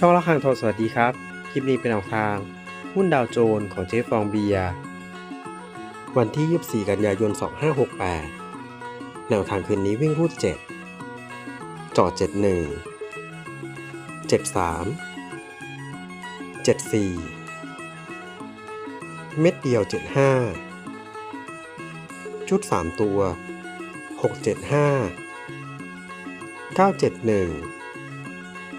ช่องละครังทองสวัสดีครับ คลิปนี้เป็นแนวทาง หุ้นดาวโจนส์ของเจ๊ฟองเบียร์วันที่ 24 กันยายน 2568 แนวทางคืนนี้วิ่งรูด 7 จอด 71 73 74 เม็ดเดียว 75ชุด 3 ตัว 675 971